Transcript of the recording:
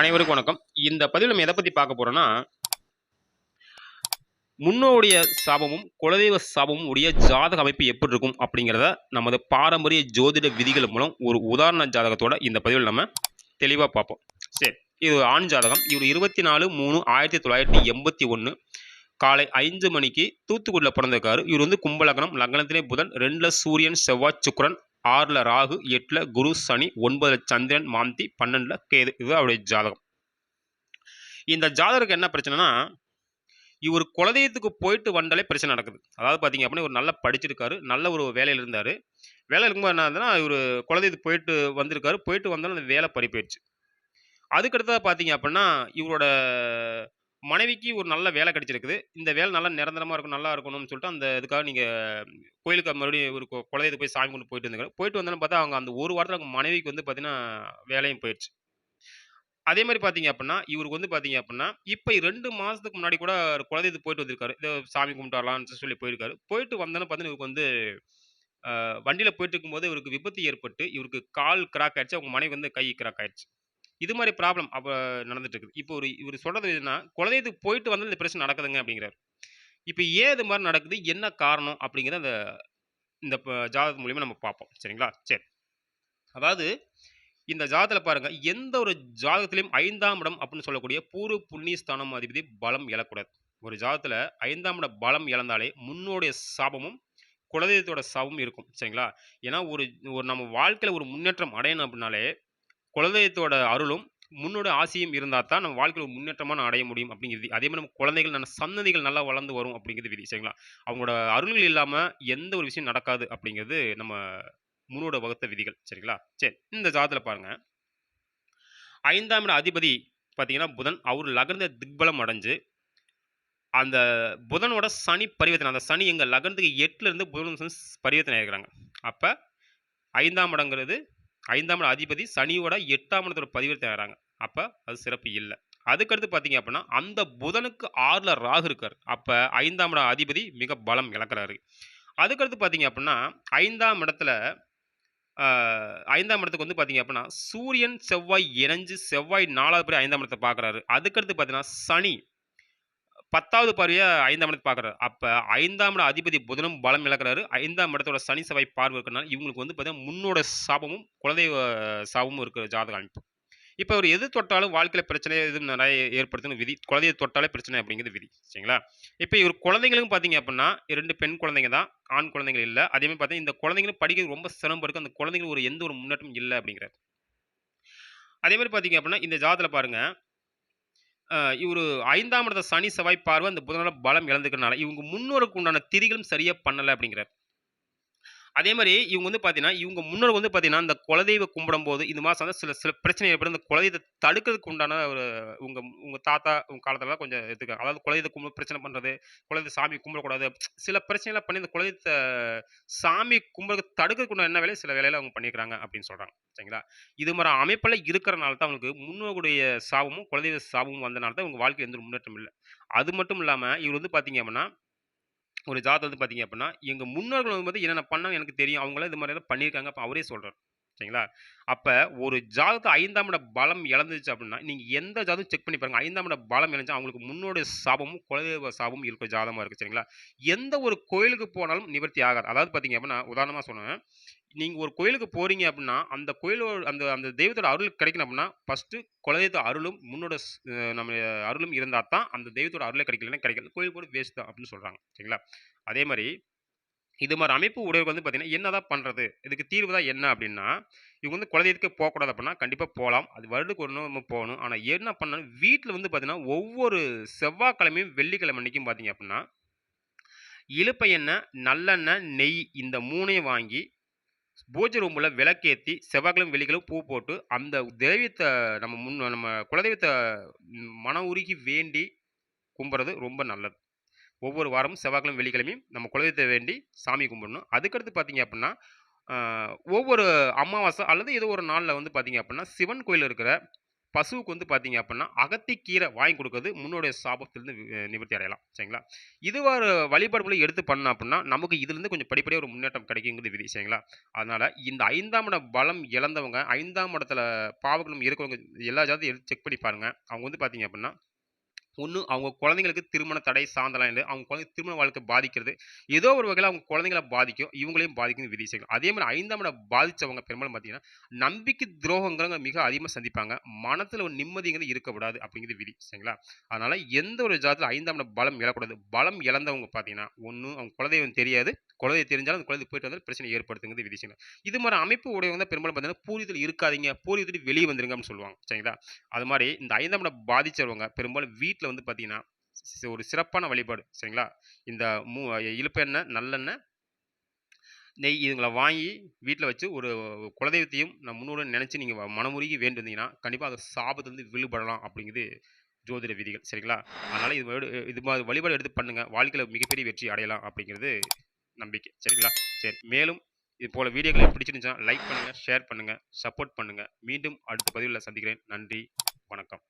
அனைவருக்கும் வணக்கம். இந்த பதிவில் நம்ம எதை பற்றி பார்க்க போகிறோன்னா முன்னோடைய சாபமும் குலதெய்வ சாபமும் உடைய ஜாதக அமைப்பு எப்படி இருக்கும் அப்படிங்கிறத நமது பாரம்பரிய ஜோதிட விதிகள் மூலம் ஒரு உதாரண ஜாதகத்தோட இந்த பதிவில் நம்ம தெளிவாக பார்ப்போம். சரி இது ஒரு ஆண் ஜாதகம். இவர் இருபத்தி நாலு மூணு ஆயிரத்தி தொள்ளாயிரத்தி எண்பத்தி ஒன்று காலை ஐந்து மணிக்கு தூத்துக்குடியில் பிறந்திருக்காரு. இவர் வந்து கும்பலக்னம் லக்னத்திலே புதன் ரெண்டில் சூரியன் செவ்வாய் சுக்கரன் ஆறில் ராகு எட்டில் குரு சனி ஒன்பதில் சந்திரன் மாந்தி பன்னெண்டில் கேது. இது அவருடைய ஜாதகம். இந்த ஜாதகருக்கு என்ன பிரச்சனைனா இவர் குலதெய்வத்துக்கு போயிட்டு வந்தாலே பிரச்சனை நடக்குது. அதாவது பார்த்தீங்க அப்படின்னா இவர் நல்லா படிச்சிருக்காரு நல்ல ஒரு வேலையில் இருந்தார். வேலை இருக்கும்போது என்ன ஆகுதுன்னா இவர் குலதெய்வத்துக்கு போயிட்டு வந்திருக்காரு. போயிட்டு வந்தாலும் அந்த வேலை பறிப்பிடுச்சு அதுக்கடுத்ததாக பார்த்தீங்க அப்படின்னா இவரோட மனைவிக்கு ஒரு நல்ல வேலை கிடைச்சிருக்குது. இந்த வேலை நல்லா நிரந்தரமாக இருக்கும் நல்லா இருக்கணும்னு சொல்லிட்டு அந்த இதுக்காக நீங்கள் கோயிலுக்கு மறுபடியும் ஒரு கு- குலதெய்வத்துக்கு போய் சாமி கொண்டு போயிட்டு இருந்தாங்க. போயிட்டு வந்தாலும் பார்த்தா அவங்க அந்த ஒரு வாரத்தில் அவங்க மனைவிக்கு வந்து பார்த்தீங்கன்னா வேலையும் போயிடுச்சு அதே மாதிரி பார்த்தீங்க அப்படின்னா இவருக்கு வந்து பார்த்தீங்க அப்படின்னா இப்போ ரெண்டு மாதத்துக்கு முன்னாடி கூட ஒரு குலதெய்வத்துக்கு போயிட்டு வந்திருக்காரு. இதோ சாமி கும்பிட்டு சொல்லி போயிருக்காரு. போயிட்டு வந்தாலும் பார்த்தீங்கன்னா இவருக்கு வந்து வண்டியில் போயிட்டு இருக்கும்போது இவருக்கு விபத்து ஏற்பட்டு இவருக்கு கால் கிராக் ஆயிடுச்சு. அவங்க மனைவி வந்து கை கிராக் ஆயிடுச்சு. இது மாதிரி ப்ராப்ளம் அப்போ நடந்துட்டு இருக்குது இப்போ ஒரு இவர் சொல்றது என்னன்னா குலதெய்வத்துக்கு போயிட்டு வந்து இந்த பிரச்சனை நடக்குதுங்க அப்படிங்கிறார். இப்போ ஏன் இது மாதிரி நடக்குது? என்ன காரணம்? அப்படிங்கிறத அந்த இந்த ப- ஜாதகம் மூலியமா நம்ம பார்ப்போம். சரிங்களா? சரி. அதாவது இந்த ஜாதகத்தில் பாருங்க எந்த ஒரு ஜாதகத்திலையும் ஐந்தாம் இடம் அப்படின்னு சொல்லக்கூடிய பூர்வ புண்ணிய ஸ்தானம் அதிபதி பலம் இழக்கூடாது ஒரு ஜாதகத்தில் ஐந்தாம் இட பலம் இழந்தாலே முன்னோடைய சாபமும் குலதெய்வத்தோட சாபமும் இருக்கும். சரிங்களா? ஏன்னா ஒரு ஒரு நம்ம வாழ்க்கையில் ஒரு முன்னேற்றம் அடையணும் அப்படின்னாலே குலதெய்வத்தோட அருளும் முன்னோட ஆசையும் இருந்தால் தான் நம்ம வாழ்க்கையில் ஒரு நான் அடைய முடியும் அப்படிங்கிறது. அதே மாதிரி நம்ம குழந்தைகள் நம்ம சந்ததிகள் நல்லா வளர்ந்து வரும் அப்படிங்கிறது விதி. சரிங்களா? அவங்களோட அருள்கள் இல்லாமல் எந்த ஒரு விஷயம் நடக்காது அப்படிங்கிறது நம்ம முன்னோட வகுத்த விதிகள். சரிங்களா? சரி இந்த ஜாதத்தில் பாருங்கள் ஐந்தாம் இட அதிபதி பார்த்தீங்கன்னா புதன். அவர் லகர்ந்த திக்பலம் அடைஞ்சு அந்த புதனோட சனி பரிவர்த்தனை அந்த சனி எங்கள் லக்னத்துக்கு எட்டுலேருந்து புதன் சனி பரிவர்த்தனை ஆகிறாங்க அப்போ ஐந்தாம் இடங்கிறது ஐந்தாம் இட அதிபதி சனியோட எட்டாம் இடத்தோட பரிவர்த்தனை ஆகிறாங்க. அப்போ அது சிறப்பு இல்லை. அதுக்கடுத்து பார்த்தீங்க அப்படின்னா அந்த புதனுக்கு ஆறில் ராகு இருக்கார். அப்போ ஐந்தாம் இட அதிபதி மிக பலம் இழக்கிறாரு. அதுக்கடுத்து பார்த்தீங்க அப்படின்னா ஐந்தாம் இடத்துல ஐந்தாம் இடத்துக்கு வந்து பார்த்தீங்க அப்படின்னா சூரியன் செவ்வாய் இணைஞ்சு செவ்வாய் நாலாவது படி ஐந்தாம் இடத்தை பார்க்குறாரு அதுக்கடுத்து பார்த்தீங்கன்னா சனி பத்தாவது பார்வையை ஐந்தாம் இடத்தை பார்க்குறாரு அப்போ ஐந்தாம் இட அதிபதி புதனும் பலம் இழக்கிறாரு. ஐந்தாம் இடத்தோட சனி செவ்வாய் பார்வை இருக்கிறனால இவங்களுக்கு வந்து பார்த்தீங்கன்னா முன்னோட சாபமும் குழந்தை சாபமும் இருக்கிற ஜாதக அமைப்பு. இப்போ அவர் எது தொட்டாலும் வாழ்க்கையில் பிரச்சனை எதுவும் நிறைய ஏற்படுத்துன்னு விதி குழந்தைய தொட்டாலே பிரச்சனை அப்படிங்கிறது விதி. சரிங்களா? இப்போ இவர் குழந்தைங்களுக்கும் பார்த்தீங்க அப்படின்னா ரெண்டு பெண் குழந்தைங்க தான் ஆண் குழந்தைகள் இல்லை. அதே மாதிரி பார்த்தீங்கன்னா இந்த குழந்தைங்களும் படிக்கிறது ரொம்ப சிரமம் இருக்குது அந்த குழந்தைங்களுக்கு ஒரு எந்த ஒரு முன்னேற்றமும் இல்லை அப்படிங்கிறார். அதே மாதிரி பார்த்தீங்க அப்படின்னா இந்த ஜாதத்தில் பாருங்கள் இவர் ஐந்தாம் இடத்த சனி செவ்வாய் பார்வை அந்த புதனால பலம் இழந்துக்கிறனால இவங்க முன்னோருக்கு உண்டான திரிகளும் சரியாக பண்ணலை அப்படிங்கிறார். அதே மாதிரி இவங்க வந்து பார்த்தீங்கன்னா இவங்க முன்னோர் வந்து பார்த்தீங்கன்னா இந்த குலதெய்வ கும்பிடும் போது இந்த மாதம் வந்து சில சில பிரச்சனை ஏற்படும் இந்த குலதெய்வத்தை தடுக்கிறதுக்கு உண்டான ஒரு உங்க உங்க தாத்தா உங்க காலத்துல கொஞ்சம் எடுத்துக்காங்க அதாவது குலதெய்வ கும்பிட பிரச்சனை பண்றது குலதெய்வ சாமி கும்பிடக்கூடாது சில பிரச்சனைலாம் பண்ணி இந்த குலதெய்வத்தை சாமி கும்பிடுறதுக்கு தடுக்கிறதுக்கு உண்டான என்ன வேலை சில வேலையில அவங்க பண்ணிக்கிறாங்க அப்படின்னு சொல்றாங்க. சரிங்களா? இது மாதிரி அமைப்பில் இருக்கிறனால தான் அவங்களுக்கு முன்னோருடைய சாபமும் குலதெய்வ சாபமும் வந்தனால தான் இவங்க வாழ்க்கை எந்த ஒரு முன்னேற்றம் இல்லை. அது மட்டும் இல்லாமல் இவர் வந்து பார்த்தீங்க அப்படின்னா ஒரு ஜாதகம் வந்து பார்த்தீங்க அப்படின்னா எங்கள் முன்னோர்கள் வந்து என்னென்ன பண்ணாங்க எனக்கு தெரியும். அவங்களே இது மாதிரி எல்லாம் பண்ணியிருக்காங்க. அப்போ அவரே சொல்கிறார் சரிங்களா? அப்போ ஒரு ஜாதகத்தை ஐந்தாம் இட பலம் இழந்துச்சு அப்படின்னா நீங்கள் எந்த ஜாதகம் செக் பண்ணி பாருங்கள் ஐந்தாம் இட பலம் இழந்துச்சா அவங்களுக்கு முன்னோடைய சாபமும் குலதெய்வ சாபமும் இருக்கிற ஜாதகமாக இருக்குது சரிங்களா? எந்த ஒரு கோயிலுக்கு போனாலும் நிவர்த்தி ஆகாது. அதாவது பார்த்தீங்க அப்படின்னா உதாரணமாக சொன்னேன். நீங்கள் ஒரு கோயிலுக்கு போகிறீங்க அப்படின்னா அந்த கோயிலோட அந்த அந்த தெய்வத்தோட அருள் கிடைக்கணும் அப்படின்னா ஃபஸ்ட்டு குலதெய்வத்தோட அருளும் முன்னோட நம்ம அருளும் இருந்தால் தான் அந்த தெய்வத்தோட அருளே கிடைக்கலன்னா கிடைக்கல. கோயில் கூட வேஸ்ட் தான் அப்படின்னு சொல்கிறாங்க சரிங்களா? அதே மாதிரி இது மாதிரி அமைப்பு உடையவர்கள் வந்து பார்த்தீங்கன்னா என்னதான் பண்ணுறது இதுக்கு தீர்வு தான் என்ன அப்படின்னா இவங்க வந்து குலதெய்வத்துக்கு போகக்கூடாது அப்படின்னா கண்டிப்பாக போகலாம். அது வருடத்துக்கு ஒரு நம்ம போகணும். ஆனால் என்ன பண்ணணும்? வீட்டில் வந்து பார்த்தீங்கன்னா ஒவ்வொரு செவ்வாய்க்கிழமையும் வெள்ளிக்கிழமை அன்னைக்கும் பார்த்தீங்க அப்படின்னா இழுப்பை எண்ணெய் நல்லெண்ணெய் நெய் இந்த மூணையும் வாங்கி பூஜை ரூமில் விளக்கேற்றி செவ்வாய்க்கிழமை வெள்ளிக்கிழமை பூ போட்டு அந்த தெய்வத்தை நம்ம முன் நம்ம குலதெய்வத்தை மன உருகி வேண்டி கும்பிட்றது ரொம்ப நல்லது. ஒவ்வொரு வாரமும் செவ்வாய்க்கிழமை வெள்ளிக்கிழமையும் நம்ம குலதெய்வத்தை வேண்டி சாமி கும்பிடணும். அதுக்கடுத்து பார்த்தீங்க அப்படின்னா ஒவ்வொரு அமாவாசை அல்லது ஏதோ ஒரு நாளில் வந்து பார்த்தீங்க அப்படின்னா சிவன் கோயில் இருக்கிற பசுவுக்கு வந்து பார்த்தீங்க அப்படின்னா அகத்திக்கீரை வாங்கி கொடுக்கறது முன்னோடைய சாபத்திலிருந்து நிவர்த்தி அடையலாம். சரிங்களா? இதுவாறு வழிபாடுகளை எடுத்து பண்ணோம் அப்படின்னா நமக்கு இதுலேருந்து கொஞ்சம் படிப்படியாக ஒரு முன்னேற்றம் கிடைக்குங்கிறது விதி. சரிங்களா? அதனால் இந்த ஐந்தாம் இட பலம் இழந்தவங்க ஐந்தாம் இடத்துல பாவங்களும் இருக்கிறவங்க எல்லா ஜாதத்தையும் எடுத்து செக் பண்ணி பாருங்கள் அவங்க வந்து பார்த்தீங்க அப்படின்னா ஒன்று அவங்க குழந்தைங்களுக்கு திருமண தடை சாந்தலாம் இல்லை. அவங்க குழந்தை திருமண வாழ்க்கை பாதிக்கிறது. ஏதோ ஒரு வகையில் அவங்க குழந்தைங்களை பாதிக்கும் இவங்களையும் பாதிக்கும் விதி செய்யும் அதே மாதிரி ஐந்தாம் இடம் பாதித்தவங்க பெரும்பாலும் பார்த்தீங்கன்னா நம்பிக்கை துரோகங்கிறவங்க மிக அதிகமாக சந்திப்பாங்க. மனத்தில் ஒரு நிம்மதிங்கிறது இருக்கக்கூடாது அப்படிங்கிறது விதி சரிங்களா? அதனால் எந்த ஒரு ஜாதத்தில் ஐந்தாம் இடம் பலம் இழக்கூடாது பலம் இழந்தவங்க பார்த்தீங்கன்னா ஒன்று அவங்க குழந்தையும் தெரியாது. குழந்தை தெரிஞ்சாலும் அந்த குழந்தை போயிட்டு வந்தால் பிரச்சனை ஏற்படுத்துங்கிறது விதி செய்யணும் இது மாதிரி அமைப்பு உடையவங்க தான் பெரும்பாலும் பார்த்தீங்கன்னா பூரியத்தில் இருக்காதீங்க பூரியத்தில் வெளியே வந்துருங்க அப்படின்னு சொல்லுவாங்க சரிங்களா? அது மாதிரி இந்த ஐந்தாம் இடம் பாதித்தவங்க பெரும்பாலும் வீட்டில் வந்து பார்த்தீங்கன்னா ஒரு சிறப்பான வழிபாடு சரிங்களா? இந்த மூ இழுப்பெண்ணெய் நல்லெண்ணெய் நெய் இதுங்களை வாங்கி வீட்டில் வச்சு ஒரு குலதெய்வத்தையும் நான் முன்னோட நினச்சி நீங்கள் மனமுருகி வேண்டியிருந்தீங்கன்னா கண்டிப்பாக அந்த சாபத்துலேருந்து விழுபடலாம் அப்படிங்கிறது ஜோதிட விதிகள் சரிங்களா? அதனால் இது வழி- இது மாதிரி வழிபாடு எடுத்து பண்ணுங்கள் வாழ்க்கையில் மிகப்பெரிய வெற்றி அடையலாம் அப்படிங்கிறது நம்பிக்கை சரிங்களா? சரி மேலும் இது போல் வீடியோக்களை பிடிச்சிருந்துச்சுன்னா லைக் பண்ணுங்கள் ஷேர் பண்ணுங்கள் சப்போர்ட் பண்ணுங்கள் மீண்டும் அடுத்த பதிவில் சந்திக்கிறேன். நன்றி வணக்கம்.